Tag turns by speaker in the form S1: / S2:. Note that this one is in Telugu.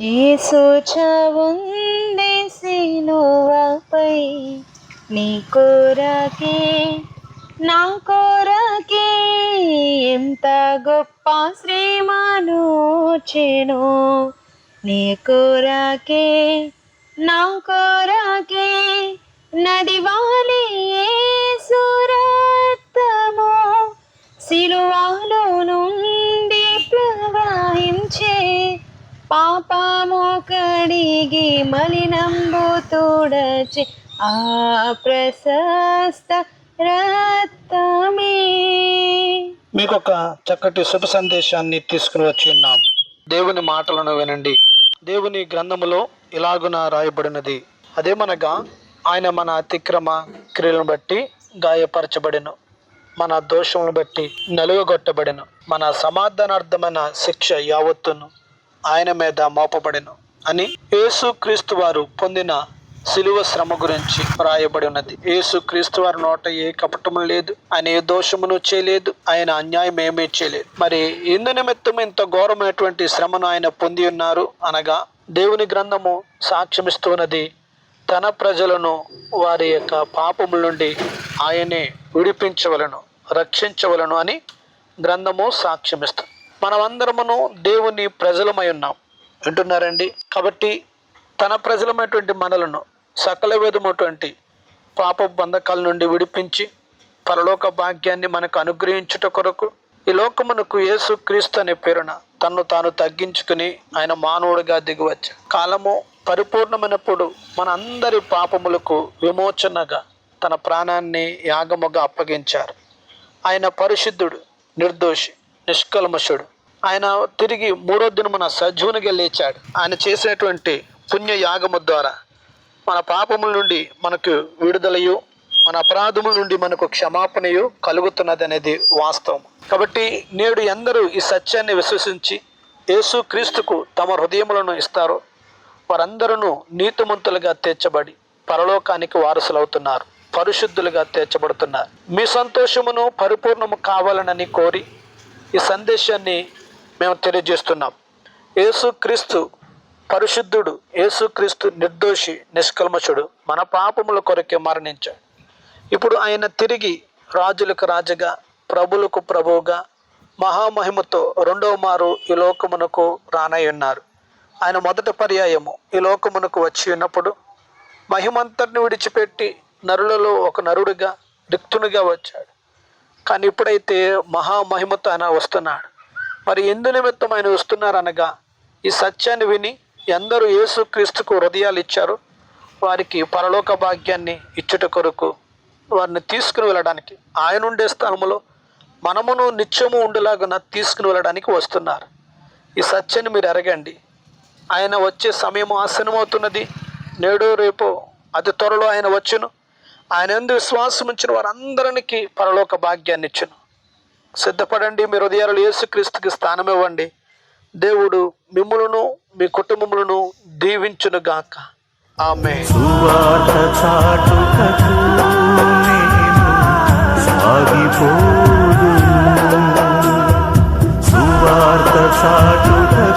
S1: యేసు చవుంది సిలువపై నీ కోరకే నా కోరకే ఎంత గొప్ప శ్రీమాను చెను. నీ కోరకే నా కోరకే నదివాలి పాపము కడిగి మలినంబు ఆ ప్రశస్త రక్తమే.
S2: మీకు ఒక చక్కటి శుభ సందేశాన్ని తీసుకుని వచ్చి ఉన్నాం. దేవుని మాటలను వినండి. దేవుని గ్రంథములో ఇలాగున రాయబడినది. అదేమనగా ఆయన మన అతిక్రమ క్రియలను బట్టి గాయపరచబడిను. మన దోషములను బట్టి నలుగగొట్టబడెను. మన సమాధానార్థమైన శిక్ష యావత్తును. ఆయన మీద మోపబడెను అని యేసుక్రీస్తు వారు పొందిన సిలువ శ్రమ గురించి రాయబడి ఉన్నది. యేసు క్రీస్తు వారి నోట ఏ కపటము లేదు ఆయన ఏ దోషమును చేయలేదు ఆయన అన్యాయం ఏమీ చేయలేదు. మరి ఇందు నిమిత్తం ఇంత ఘోరమైనటువంటి శ్రమను ఆయన పొంది ఉన్నారు అనగా దేవుని గ్రంథము సాక్ష్యమిస్తున్నది తన ప్రజలను వారి యొక్క పాపముల నుండి ఆయనే విడిపించవలను రక్షించవలను అని గ్రంథము సాక్ష్యమిస్తుంది. మనమందరమును దేవుని ప్రజలమై ఉన్నాం. వింటున్నారండి? కాబట్టి తన ప్రజలమైనటువంటి మనలను సకల విధమైనటువంటి పాప బంధకాల నుండి విడిపించి పరలోక భాగ్యాన్ని మనకు అనుగ్రహించుట కొరకు ఈ లోకమునకు యేసు క్రీస్తు అనే పేరున తన్ను తాను తగ్గించుకుని ఆయన మానవుడిగా దిగివచ్చాడు. కాలము పరిపూర్ణమైనప్పుడు మన అందరి పాపములకు విమోచనగా తన ప్రాణాన్ని యాగముగా అప్పగించారు. ఆయన పరిశుద్ధుడు నిర్దోషి నిష్కల్మషుడు. ఆయన తిరిగి మూడో దినమున సజీవునిగా లేచాడు. ఆయన చేసినటువంటి పుణ్య యాగము ద్వారా మన పాపముల నుండి మనకు విడుదలయు మన అపరాధముల నుండి మనకు క్షమాపణయు కలుగుతున్నది అనేది వాస్తవం. కాబట్టి నేడు ఎందరూ ఈ సత్యాన్ని విశ్వసించి యేసు క్రీస్తుకు తమ హృదయములను ఇస్తారో వారందరూ నీతిమంతులుగా తీర్చబడి పరలోకానికి వారసులవుతున్నారు పరిశుద్ధులుగా తీర్చబడుతున్నారు. మీ సంతోషమును పరిపూర్ణము కావాలనని కోరి ఈ సందేశాన్ని మేము తెలియజేస్తున్నాం. యేసుక్రీస్తు పరిశుద్ధుడు యేసుక్రీస్తు నిర్దోషి నిష్కల్మషుడు మన పాపముల కొరకే మరణించాడు. ఇప్పుడు ఆయన తిరిగి రాజులకు రాజుగా ప్రభులకు ప్రభువుగా మహామహిమతో రెండవ మారు ఈ లోకమునకు రానై ఉన్నారు. ఆయన మొదటి పర్యాయము ఈ లోకమునకు వచ్చి ఉన్నప్పుడు మహిమంతటిని విడిచిపెట్టి నరులలో ఒక నరుడిగా రిక్తునిగా వచ్చాడు. కానీ ఇప్పుడైతే మహామహిమతో ఆయన వస్తున్నాడు. మరి ఎందు నిమిత్తం ఆయన వస్తున్నారనగా ఈ సత్యాన్ని విని ఎందరూ యేసుక్రీస్తుకు హృదయాలు ఇచ్చారు. వారికి పరలోక భాగ్యాన్ని ఇచ్చుట కొరకు వారిని తీసుకుని వెళ్ళడానికి ఆయన ఉండే స్థలములో మనమును నిత్యము ఉండేలాగా తీసుకుని వెళ్ళడానికి వస్తున్నారు. ఈ సత్యాన్ని మీరు ఎరగండి ఆయన వచ్చే సమయం ఆసనమవుతున్నది నేడు రేపు అతి త్వరలో ఆయన వచ్చును. ఆయన ఎందు విశ్వాసం ఉంచిన వారందరికి పరలోక భాగ్యాన్ని ఇచ్చును. సిద్ధపడండి మీ హృదయాలు యేసుక్రీస్తుకి స్థానం ఇవ్వండి. దేవుడు మిమ్ములను మీ కుటుంబములను దీవించును గాక ఆమె
S3: సాగిపో చాటుటకు